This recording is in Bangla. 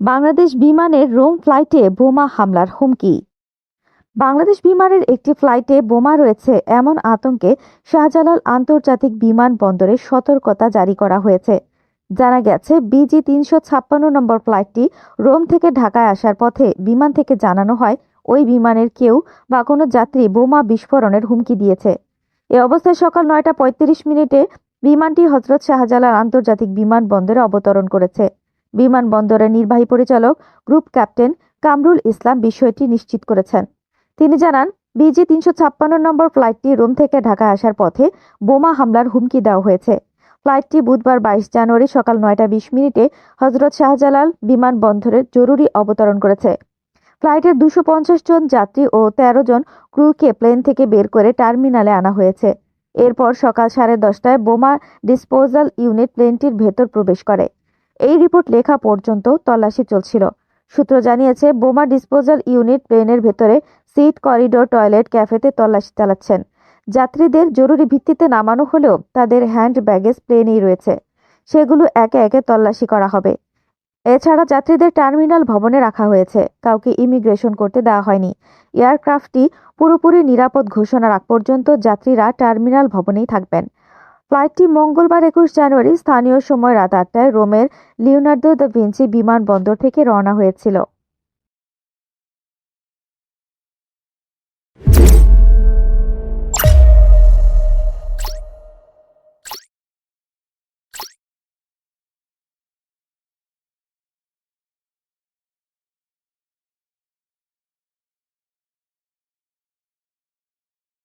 বাংলাদেশ বিমানের রোম ফ্লাইটে বোমা হামলার হুমকি। বাংলাদেশ বিমানের একটি ফ্লাইটে বোমা রয়েছে এমন আতঙ্কে শাহজালাল আন্তর্জাতিক বিমানবন্দরে সতর্কতা জারি করা হয়েছে। জানা গেছে, বিজি তিনশো ছাপ্পান্ন নম্বর ফ্লাইটটি রোম থেকে ঢাকায় আসার পথে বিমান থেকে জানানো হয়, ওই বিমানের কেউ বা কোনো যাত্রী বোমা বিস্ফোরণের হুমকি দিয়েছে। এ অবস্থায় সকাল নয়টা পঁয়ত্রিশ মিনিটে বিমানটি হজরত শাহজালাল আন্তর্জাতিক বিমানবন্দরে অবতরণ করেছে। বিমানবন্দরের নির্বাহী পরিচালক গ্রুপ ক্যাপ্টেন কামরুল ইসলাম বিষয়টি নিশ্চিত করেছেন। তিনি জানান, বিজি তিনশো ছাপ্পান্ন নম্বর ফ্লাইটটি রোম থেকে ঢাকা আসার পথে বোমা হামলার হুমকি দেওয়া হয়েছে। ফ্লাইটটি বুধবার বাইশ জানুয়ারি সকাল নয়টা বিশ মিনিটে হজরত শাহজালাল বিমানবন্দরে জরুরি অবতরণ করেছে। ফ্লাইটের দুশো পঞ্চাশ জন যাত্রী ও তেরো জন ক্রুকে প্লেন থেকে বের করে টার্মিনালে আনা হয়েছে। এরপর সকাল সাড়ে দশটায় বোমা ডিসপোজাল ইউনিট প্লেনটির ভেতর প্রবেশ করে। এই রিপোর্ট লেখা পর্যন্ত তল্লাশি চলছিল। সূত্র জানিয়েছে, বোমা ডিসপোজাল ইউনিট প্লেনের ভেতরে সিট করিডোর টয়লেট ক্যাফেতে তল্লাশি চালাচ্ছেন। যাত্রীদের জরুরি ভিত্তিতে নামানো হলেও তাদের হ্যান্ড ব্যাগেজ প্লেনেই রয়েছে। সেগুলো একে একে তল্লাশি করা হবে। এছাড়া যাত্রীদের টার্মিনাল ভবনে রাখা হয়েছে। কাউকে ইমিগ্রেশন করতে দেওয়া হয়নি। এয়ারক্রাফটটি পুরোপুরি নিরাপদ ঘোষণার আগ পর্যন্ত যাত্রীরা টার্মিনাল ভবনেই থাকবেন। ফ্লাইটটি মঙ্গলবার একুশ জানুয়ারি স্থানীয় সময় রাত আটটায় রোমের লিওনার্দো দ্য ভিঞ্চি বিমানবন্দর থেকে রওনা হয়েছিল।